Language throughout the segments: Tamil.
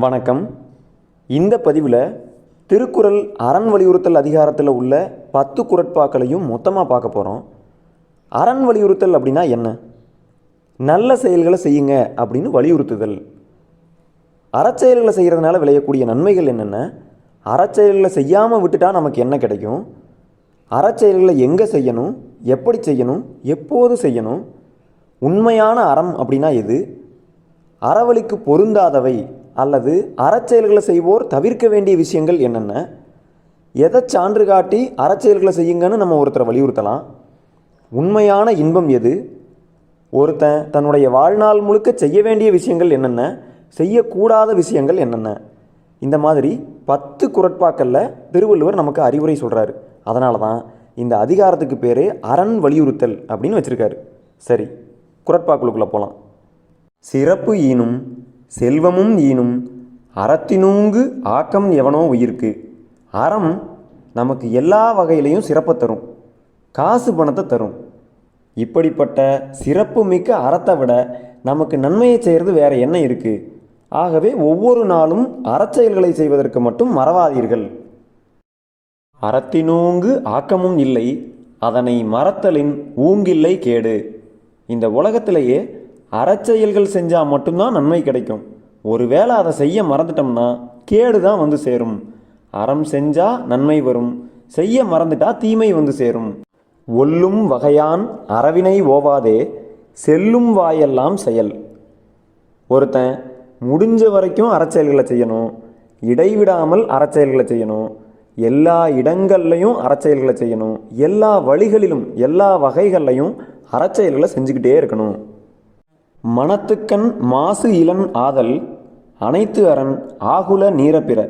வணக்கம். இந்த பதிவில் திருக்குறள் அரண் வலியுறுத்தல் அதிகாரத்தில் உள்ள பத்து குரட்பாக்களையும் மொத்தமாக பார்க்க போகிறோம் அரண் வலியுறுத்தல் அப்படின்னா என்ன? நல்ல செயல்களை செய்யுங்க அப்படின்னு வலியுறுத்துதல். அறச்செயல்களை செய்கிறதுனால விளையக்கூடிய நன்மைகள் என்னென்ன? அறச்செயல்களை செய்யாமல் விட்டுட்டா நமக்கு என்ன கிடைக்கும்? அறச்செயல்களை எங்கே செய்யணும்? எப்படி செய்யணும்? எப்போது செய்யணும்? உண்மையான அறம் அப்படின்னா எது? அறவழிக்கு பொருந்தாதவை அல்லது அறச்செயல்களை செய்வோர் தவிர்க்க வேண்டிய விஷயங்கள் என்னென்ன? எதை சான்று காட்டி அறச்செயல்களை செய்யுங்கன்னு நம்ம ஒருத்தரை வலியுறுத்தலாம். உண்மையான இன்பம் எது? ஒருத்தன் தன்னுடைய வாழ்நாள் முழுக்க செய்ய வேண்டிய விஷயங்கள் என்னென்ன? செய்யக்கூடாத விஷயங்கள் என்னென்ன? இந்த மாதிரி பத்து குரட்பாக்களில் திருவள்ளுவர் நமக்கு அறிவுரை சொல்கிறாரு அதனால தான் இந்த அதிகாரத்துக்கு பேர் அரண் வலியுறுத்தல் அப்படின்னு வச்சுருக்காரு. சரி குரட்பாக்களுக்குள்ளே போகலாம் சிறப்பு ஈனும் செல்வமும் ஈனும். அறத்தினூங்கு ஆக்கம் எவனோ உயிர்க்கு. அறம் நமக்கு எல்லா வகையிலையும் சிறப்பை தரும். காசு பணத்தை தரும். இப்படிப்பட்ட சிறப்பு மிக்க அறத்தை விட நமக்கு நன்மையை செய்கிறது வேற என்ன இருக்குது ஆகவே ஒவ்வொரு நாளும் அறச்செயல்களை செய்வதற்கு மட்டும் மறவாதீர்கள். அறத்தினூங்கு ஆக்கமும் இல்லை அதனை மறத்தலின் ஊங்கில்லை கேடு. இந்த உலகத்திலேயே அறச்செயல்கள் செஞ்சால் மட்டும்தான் நன்மை கிடைக்கும். ஒருவேளை அதை செய்ய மறந்துட்டோம்னா கேடு தான் வந்து சேரும். அறம் செஞ்சால் நன்மை வரும். செய்ய மறந்துட்டா தீமை வந்து சேரும். ஒல்லும் வகையான் அறவினை ஓவாதே செல்லும் வாயெல்லாம் செயல். ஒருத்தன் முடிஞ்ச வரைக்கும் அறச்செயல்களை செய்யணும். இடைவிடாமல் அறச்செயல்களை செய்யணும். எல்லா இடங்கள்லையும் அறச்செயல்களை செய்யணும். எல்லா வழிகளிலும் எல்லா வகைகள்லையும் அறச்செயல்களை செஞ்சுக்கிட்டே இருக்கணும். மனத்துக்கண் மாசு இளன் ஆதல் அனைத்து அரண் ஆகுல நீரப்பிற.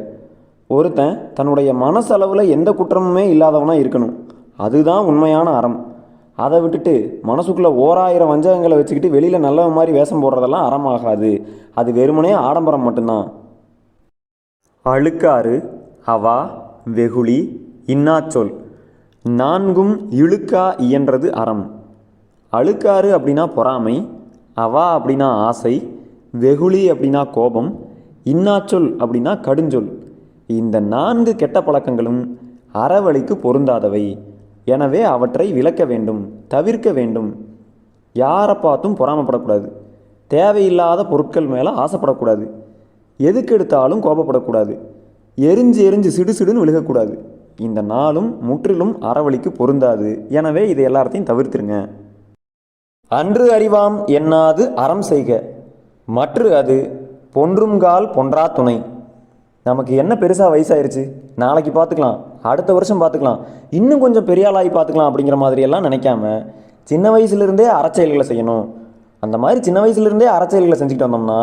ஒருத்தன் தன்னுடைய மனசளவில் எந்த குற்றமுமே இல்லாதவனாக இருக்கணும். அதுதான் உண்மையான அறம். அதை விட்டுட்டு மனசுக்குள்ளே ஓராயிரம் வஞ்சகங்களை வச்சுக்கிட்டு வெளியில் நல்லவன் மாதிரி வேஷம் போடுறதெல்லாம் அறமாகாது. அது வெறுமனே ஆடம்பரம் மட்டும்தான். அழுக்காறு அவா வெகுளி இன்னாச்சொல். நான்கும் இழுக்கா இயன்றது அறம். அழுக்காறு அப்படின்னா பொறாமை அவா அப்படின்னா ஆசை வெகுளி அப்படின்னா கோபம் இன்னாச்சொல் அப்படின்னா கடுஞ்சொல். இந்த நான்கு கெட்ட பழக்கங்களும் அறவழிக்கு பொருந்தாதவை. எனவே அவற்றை விலக்க வேண்டும் தவிர்க்க வேண்டும். யாரை பார்த்தும் பொறாமப்படக்கூடாது. தேவையில்லாத பொருட்கள் மேலே ஆசைப்படக்கூடாது. எதுக்கு எடுத்தாலும் கோபப்படக்கூடாது. எரிஞ்சு எரிஞ்சு சிடு சிடுன்னு விழுகக்கூடாது. இந்த நாளும் முற்றிலும் அறவழிக்கு பொருந்தாது. எனவே இதை எல்லாத்தையும் தவிர்த்துருங்க. அன்று அறிவாம் எண்ணாது அறம் செய்க. மற்று அது பொன்றும்கால் பொன்றா துணை. நமக்கு என்ன பெருசாக வயசாயிருச்சு? நாளைக்கு பார்த்துக்கலாம். அடுத்த வருஷம் பார்த்துக்கலாம். இன்னும் கொஞ்சம் பெரிய ஆளாகி பார்த்துக்கலாம் அப்படிங்கிற மாதிரியெல்லாம் நினைக்காம சின்ன வயசுலேருந்தே அறச்செயல்களை செய்யணும். அந்த மாதிரி சின்ன வயசுலேருந்தே அறச்செயல்களை செஞ்சுக்கிட்டு வந்தோம்னா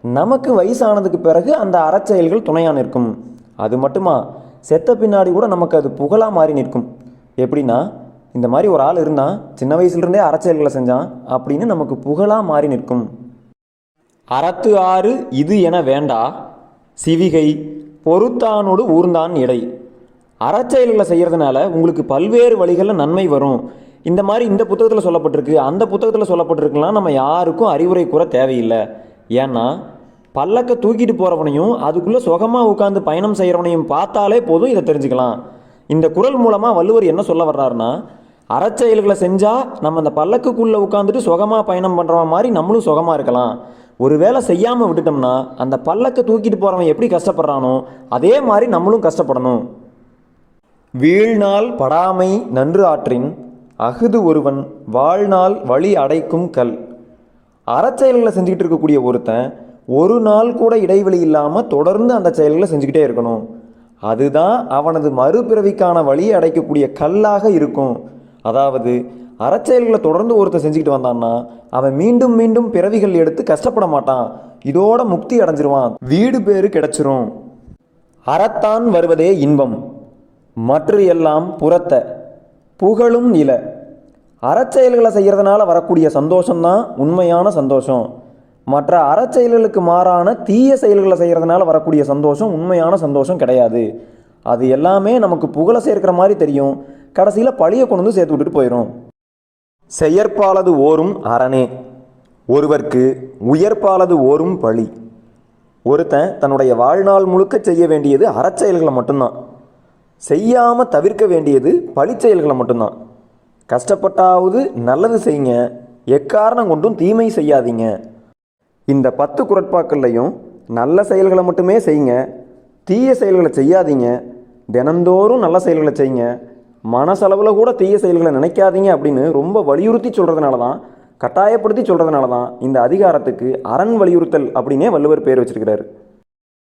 நமக்கு வயசானதுக்கு பிறகு அந்த அறச்செயல்கள் துணையாக நிற்கும். அது மட்டுமா? செத்த பின்னாடி கூட நமக்கு அது புகழாக மாறி நிற்கும். எப்படின்னா இந்த மாதிரி ஒரு ஆள் இருந்தால் சின்ன வயசுலேருந்தே அறச்செயல்களை செஞ்சான் அப்படின்னு நமக்கு புகழாக மாறி நிற்கும். அறத்து ஆறு இது என வேண்டா சிவிகை பொறுத்தானோடு ஊர்ந்தான் இடை அறச்செயல்களை செய்கிறதுனால உங்களுக்கு பல்வேறு வழிகளில் நன்மை வரும். இந்த மாதிரி இந்த புத்தகத்தில் சொல்லப்பட்டிருக்கு அந்த புத்தகத்தில் சொல்லப்பட்டிருக்குலாம் நம்ம யாருக்கும் அறிவுரை கூற தேவையில்லை. ஏன்னா பல்லக்க தூக்கிட்டு போகிறவனையும் அதுக்குள்ளே சுகமாக உட்காந்து பயணம் செய்கிறவனையும் பார்த்தாலே போதும் இதை தெரிஞ்சுக்கலாம். இந்த குரல் மூலமாக வள்ளுவர் என்ன சொல்ல வர்றாருன்னா அறச்செயல்களை செஞ்சால் நம்ம அந்த பல்லக்குக்குள்ளே உட்காந்துட்டு சுகமாக பயணம் பண்ணுற மாதிரி நம்மளும் சுகமாக இருக்கலாம். ஒரு வேளை செய்யாமல் விட்டுட்டோம்னா அந்த பல்லக்கை தூக்கிட்டு போகிறவன் எப்படி கஷ்டப்படுறானோ அதே மாதிரி நம்மளும் கஷ்டப்படணும். வீழ்நாள் படாமை நன்று ஆற்றின் அகுது ஒருவன் வாழ்நாள் வழி அடைக்கும் கல். அறச்செயல்களை செஞ்சுக்கிட்டு இருக்கக்கூடிய ஒருத்தன் ஒரு நாள் கூட இடைவெளி இல்லாமல் தொடர்ந்து அந்த செயல்களை செஞ்சுக்கிட்டே இருக்கணும். அதுதான் அவனது மறுபிறவிக்கான வழியை அடைக்கக்கூடிய கல்லாக இருக்கும். அதாவது அறச்செயல்களை தொடர்ந்து ஒருத்தன் செஞ்சுக்கிட்டு வந்தான்னா அவன் மீண்டும் மீண்டும் பிறவிகள் எடுத்து கஷ்டப்பட மாட்டான். இதோட முக்தி அடைஞ்சிருவான். வீடு பேரு கிடைச்சிரும். அறத்தான் வருவதே இன்பம். மற்ற எல்லாம் புறத்த புகழும் இல அறச்செயல்களை செய்கிறதுனால வரக்கூடிய சந்தோஷம்தான் உண்மையான சந்தோஷம். மற்ற அறச்செயல்களுக்கு மாறான தீய செயல்களை செய்கிறதுனால வரக்கூடிய சந்தோஷம் உண்மையான சந்தோஷம் கிடையாது. அது எல்லாமே நமக்கு புகழை சேர்க்கிற மாதிரி தெரியும். கடைசியில் பழியை கொண்டு வந்து சேர்த்து விட்டுட்டு போயிடும் செயற்பாலது ஓரும் அரணே. ஒருவர்க்கு உயர்ப்பாலது ஓரும் பழி. ஒருத்தன் தன்னுடைய வாழ்நாள் முழுக்க செய்ய வேண்டியது அறச்செயல்களை மட்டும்தான். செய்யாமல் தவிர்க்க வேண்டியது பழிச்செயல்களை மட்டும்தான். கஷ்டப்பட்டாவது நல்லது செய்யுங்க. எக்காரணம் கொண்டும் தீமை செய்யாதீங்க. இந்த பத்து குரட்பாக்கள்லையும் நல்ல செயல்களை மட்டுமே செய்யுங்க. தீய செயல்களை செய்யாதீங்க. தினந்தோறும் நல்ல செயல்களை செய்யுங்க. மனசளவில் கூட தீய செயல்களை நினைக்காதீங்க அப்படின்னு ரொம்ப வலியுறுத்தி சொல்கிறதுனால தான் கட்டாயப்படுத்தி சொல்கிறதுனால தான் இந்த அதிகாரத்துக்கு அரண் வலியுறுத்தல் அப்படின்னே வள்ளுவர் பேர் வச்சிருக்கிறாரு.